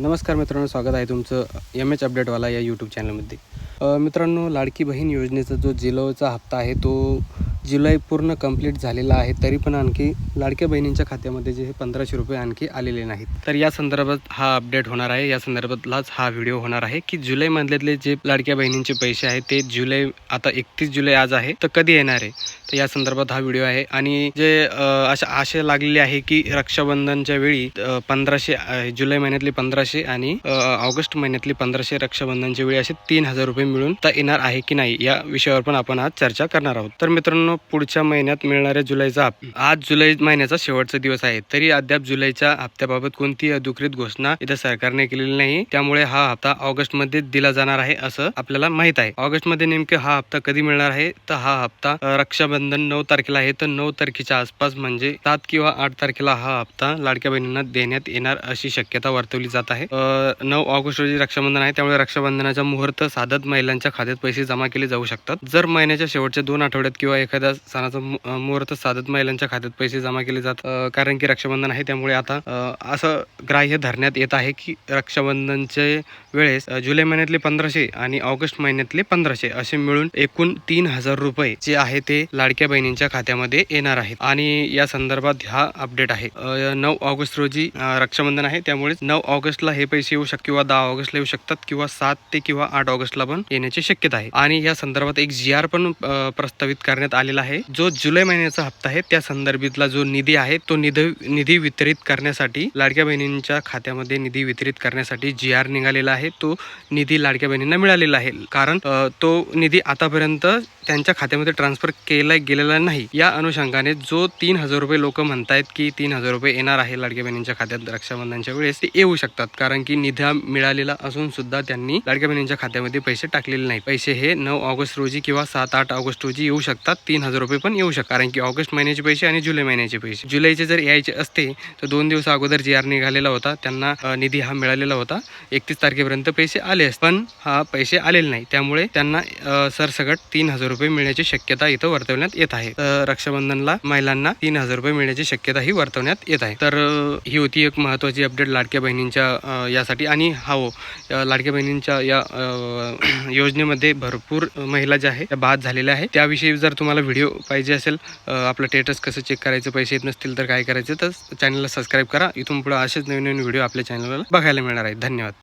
नमस्कार मित्रांनो स्वागत आहे तुमचं एम एच अपडेटवाला या यूट्यूब चॅनलमध्ये मित्रांनो लाडकी बहीण योजनेचा जो जिलोचा हप्ता आहे तो जुलै पूर्ण कंप्लीट झालेला आहे तरी पण आणखी लाडक्या बहिणींच्या खात्यामध्ये जे हे पंधराशे रुपये आणखी आलेले नाहीत. तर या संदर्भात हा अपडेट होणार आहे. या संदर्भातलाच हा व्हिडिओ होणार आहे की जुलैमधले जे लाडक्या बहिणींचे पैसे आहेत ते जुलै आता एकतीस जुलै आज आहे तर कधी येणार आहे? तर या संदर्भात हा व्हिडिओ आहे. आणि जे अशा आशा लागलेली आहे की रक्षाबंधनच्या वेळी पंधराशे जुलै महिन्यातली पंधराशे आणि ऑगस्ट महिन्यातली पंधराशे रक्षाबंधनच्या वेळी असे तीन हजार रुपये मिळून तर येणार आहे की नाही या विषयावर पण आपण आज चर्चा करणार आहोत. तर मित्रांनो पुढच्या महिन्यात मिळणाऱ्या जुलैचा आज जुलै महिन्याचा शेवटचा दिवस आहे. तरी अद्याप जुलैच्या हप्त्याबाबत कोणतीही अधिकृत घोषणा इथं सरकारने केलेली नाही. त्यामुळे हा हप्ता ऑगस्टमध्ये दिला जाणार आहे असं आपल्याला माहीत आहे. ऑगस्टमध्ये नेमके हा हप्ता कधी मिळणार आहे? तर हा हप्ता रक्षाबंधन नऊ तारखेला आहे. तर नऊ तारखेच्या आसपास म्हणजे सात किंवा आठ तारखेला हा हप्ता लाडक्या बहिणींना देण्यात येणार अशी शक्यता वर्तवली जात आहे. नऊ ऑगस्ट रोजी रक्षाबंधन आहे. त्यामुळे रक्षाबंधनाचा मुहूर्त साधत महिलांच्या खात्यात पैसे जमा केले जाऊ शकतात. जर महिन्याच्या शेवटच्या दोन आठवड्यात किंवा एखाद्या सणाचा मु- मुहूर्त साधत महिलांच्या खात्यात पैसे जमा केले जात कारण की रक्षाबंधन आहे त्यामुळे आता असं ग्राह्य धरण्यात येत आहे की रक्षाबंधनचे वेळेस जुलै महिन्यातले पंधराशे आणि ऑगस्ट महिन्यातले पंधराशे असे मिळून एकूण तीन हजार रुपये जे आहे ते लाडक्या बहिणींच्या खात्यामध्ये येणार आहेत. आणि या संदर्भात हा अपडेट आहे. नऊ ऑगस्ट रोजी रक्षाबंधन आहे त्यामुळे नऊ ऑगस्टला हे पैसे येऊ शकतात किंवा दहा ऑगस्टला येऊ शकतात किंवा सात ते किंवा आठ ऑगस्टला पण येण्याची शक्यता आहे. आणि या संदर्भात एक जी आर पण प्रस्तावित करण्यात आलेला आहे. जो जुलै महिन्याचा हप्ता आहे त्या संदर्भातला जो निधी आहे तो निधी निधी वितरित करण्यासाठी लाडक्या बहिणींच्या खात्यामध्ये निधी वितरित करण्यासाठी जी आर निघालेला आहे तो निधी लाडक्या बहिणींना मिळालेला आहे. कारण तो निधी आतापर्यंत त्यांच्या खात्यामध्ये ट्रान्सफर केला गेलेला नाही. या अनुषंगाने जो तीन हजार रुपये लोक म्हणतायत की तीन हजार रुपये येणार आहे लाडक्या बहिणींच्या खात्यात रक्षाबंधनच्या वेळेस ते येऊ शकतात. कारण की निधी मिळालेला असून सुद्धा त्यांनी लाडक्या बहिणींच्या खात्यामध्ये पैसे टाकलेले नाही. पैसे हे नऊ ऑगस्ट रोजी किंवा सात आठ ऑगस्ट रोजी येऊ शकतात. तीन हजार रुपये पण येऊ शकतात. कारण की ऑगस्ट महिन्याचे पैसे आणि जुलै महिन्याचे पैसे. जुलैचे जर यायचे असते तर दोन दिवस अगोदर जी आर निघालेला होता त्यांना निधी हा मिळालेला होता. एकतीस तारखेपर्यंत पैसे आले असते. पण हा पैसे आलेले नाही. त्यामुळे त्यांना सरसकट तीन हजार रुपये मिळण्याची शक्यता इथं वर्तवण्यात येत आहे. तर रक्षाबंधनला महिलांना तीन हजार रुपये मिळण्याची शक्यता ही वर्तवण्यात येत आहे. तर ही होती एक महत्वाची अपडेट लाडक्या बहिणींच्या यासाठी. आणि हा हो लाडक्या बहिणींच्या या योजनेमध्ये भरपूर महिला ज्या आहेत त्या बाद झालेल्या आहेत. त्याविषयी जर तुम्हाला व्हिडिओ पाहिजे असेल आपलं स्टेटस कसं चेक करायचं पैसे येत नसतील तर काय करायचं तर चॅनलला सबस्क्राईब करा. इथून पुढे असेच नवीन नवीन व्हिडिओ आपल्या चॅनलला बघायला मिळणार आहेत. धन्यवाद.